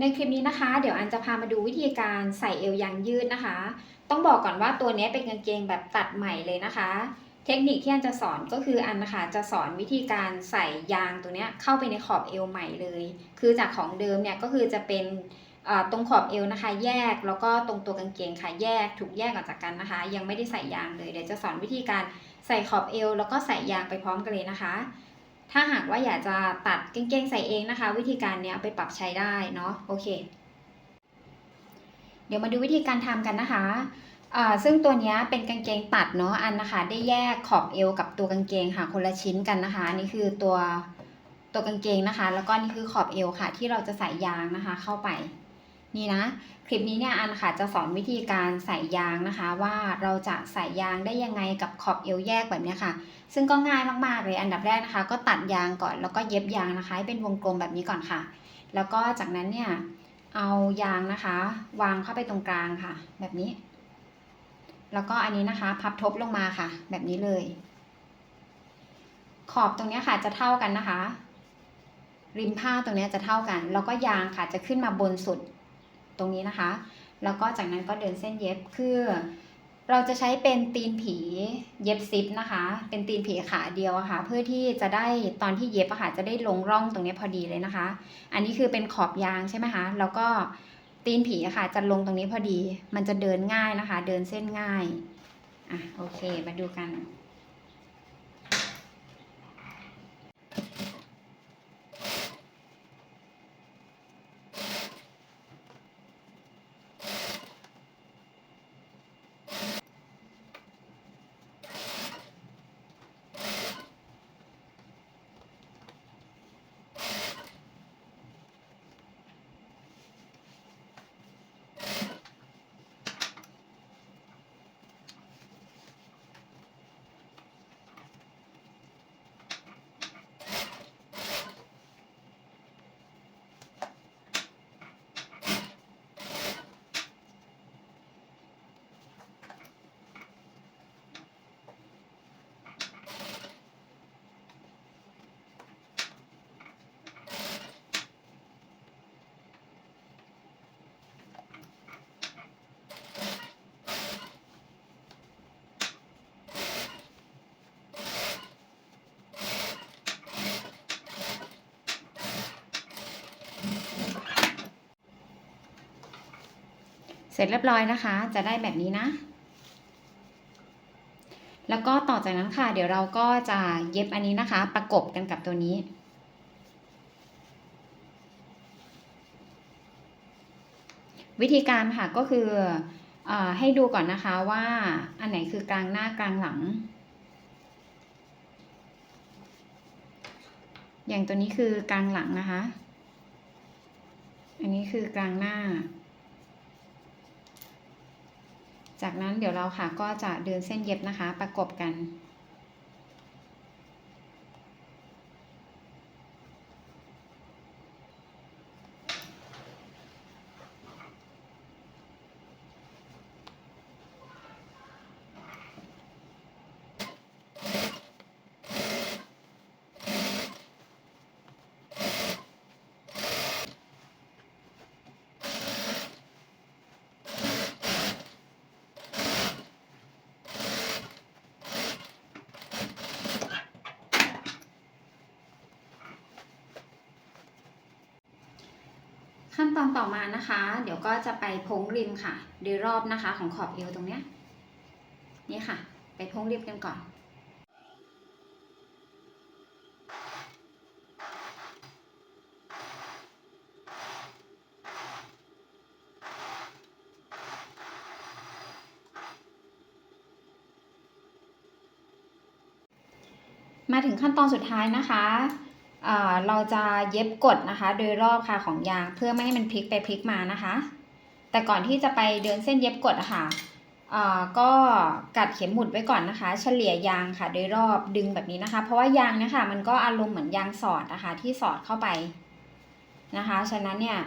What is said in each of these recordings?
ในคลิปนี้นะคะ เดี๋ยวอันจะพามาดูวิธีการใส่เอวยางยืดนะคะ ต้องบอกก่อนว่าตัวนี้เป็นกางเกงแบบตัดใหม่เลยนะคะ เทคนิคที่อันจะสอนก็คืออันนะคะจะสอนวิธีการใส่ยางตัวนี้เข้าไปในขอบเอวใหม่เลย คือจากของเดิมเนี่ยก็คือจะเป็นตรงขอบเอวนะคะ แยกแล้วก็ตรงตัวกางเกงค่ะแยกถูกแยกออกจากกันนะคะ ยังไม่ได้ใส่ยางเลยเดี๋ยวจะสอนวิธีการใส่ขอบเอวแล้วก็ใส่ยางไปพร้อมกันเลยนะคะ ถ้าหากว่าอยากจะตัดกางเกงใส่เองนะคะ วิธีการเนี้ยไปปรับใช้ได้เนาะโอเค เดี๋ยวมาดูวิธีการทำกันนะคะอ่าซึ่งตัวเนี้ยเป็นกางเกงตัดเนาะอันนะคะ ได้แยกขอบเอวกับตัวกางเกงค่ะคนละชิ้นกันนะคะอันนี่คือตัวตัวกางเกงนะคะ แล้วก็นี่คือขอบเอวค่ะ ที่เราจะใส่ยางนะคะ เข้าไป นี่นะ คลิปนี้เนี่ยอันค่ะจะสอนวิธีการใส่ยางนะคะ ว่าเราจะใส่ยางได้ยังไงกับขอบเอวแยกแบบนี้ค่ะ ซึ่งก็ง่ายมากๆเลยอันดับแรกนะคะ ก็ตัดยางก่อนแล้วก็เย็บยางนะคะให้เป็นวงกลมแบบนี้ก่อนค่ะ แล้วก็จากนั้นเนี่ยเอายางนะคะ วางเข้าไปตรงกลางค่ะ แบบนี้ แล้วก็อันนี้นะคะ พับทบลงมาค่ะ แบบนี้เลย ขอบตรงนี้ค่ะจะเท่ากันนะคะริมผ้าตรงนี้จะเท่ากัน แล้วก็ยางค่ะจะขึ้นมาบนสุด ตรงนี้นะคะ แล้วก็จากนั้นก็เดินเส้นเย็บคือ เราจะใช้เป็นตีนผีเย็บซิปนะคะ เป็นตีนผีขาเดียวอะค่ะ เพื่อที่จะได้ตอนที่เย็บอะค่ะจะได้ลงร่องตรงนี้พอดีเลยนะคะ อันนี้คือเป็นขอบยางใช่ไหมคะแล้วก็ตีนผีอะค่ะจะลงตรงนี้พอดี มันจะเดินง่ายนะคะ เดินเส้นง่ายอะโอเค มาดูกัน เสร็จเรียบร้อยนะคะ จะได้แบบนี้นะ แล้วก็ต่อจากนั้นค่ะ เดี๋ยวเราก็จะเย็บอันนี้นะคะ ประกบกันกับตัวนี้วิธีการค่ะก็คืออให้ดูก่อนนะคะว่าอันไหนคือกลางหน้ากลางหลัง อย่างตัวนี้คือกลางหลังนะคะ อันนี้คือกลางหน้า จากนั้นเดี๋ยวเราค่ะก็จะเดินเส้นเย็บนะคะประกบกัน ขั้นตอนต่อมานะคะ เดี๋ยวก็จะไปพ้งริมค่ะโดยรอบนะคะของขอบเอวตรงเนี้ยนี่ค่ะ ไปพ้งริมกันก่อนมาถึงขั้นตอนสุดท้ายนะคะ เราจะเย็บกดนะคะ โดยรอบค่ะของยางเพื่อไม่ให้มันพลิกไปพลิกมานะคะ แต่ก่อนที่จะไปเดินเส้นเย็บกดะค่ะเอ่อก็กัดเข็มหมุดไว้ก่อนนะคะ เฉลี่ยยางค่ะ โดยรอบดึงแบบนี้นะคะ เพราะว่ายางเนี่ยค่ะมันก็อารมณ์เหมือนยางสอดนะคะ ที่สอดเข้าไปนะคะ ฉะนั้นเนี่ย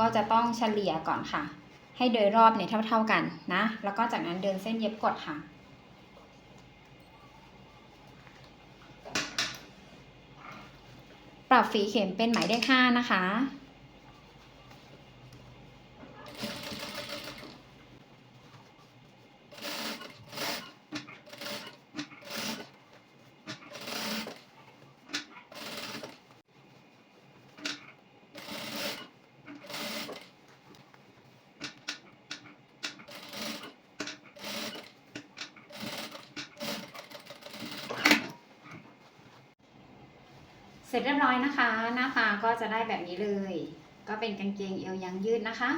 ก็จะต้องเฉลี่ยก่อนค่ะ ให้โดยรอบเนี่ยเท่า ๆกันนะ แล้วก็จากนั้นเดินเส้นเย็บกดค่ะ ปรับฝีเข็มเป็นหมายเลขห้านะคะ เสร็จเรียบร้อยนะคะ หน้าตาก็จะได้แบบนี้เลย ก็เป็นกางเกงเอวยางยืดนะคะ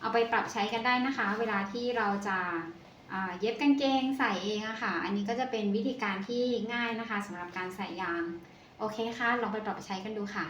เอาไปปรับใช้กันได้นะคะ เวลาที่เราจะเย็บกางเกงใส่เองอะค่ะ อันนี้ก็จะเป็นวิธีการที่ง่ายนะคะสำหรับการใส่ยาง โอเคค่ะ ลองไปปรับใช้กันดูค่ะ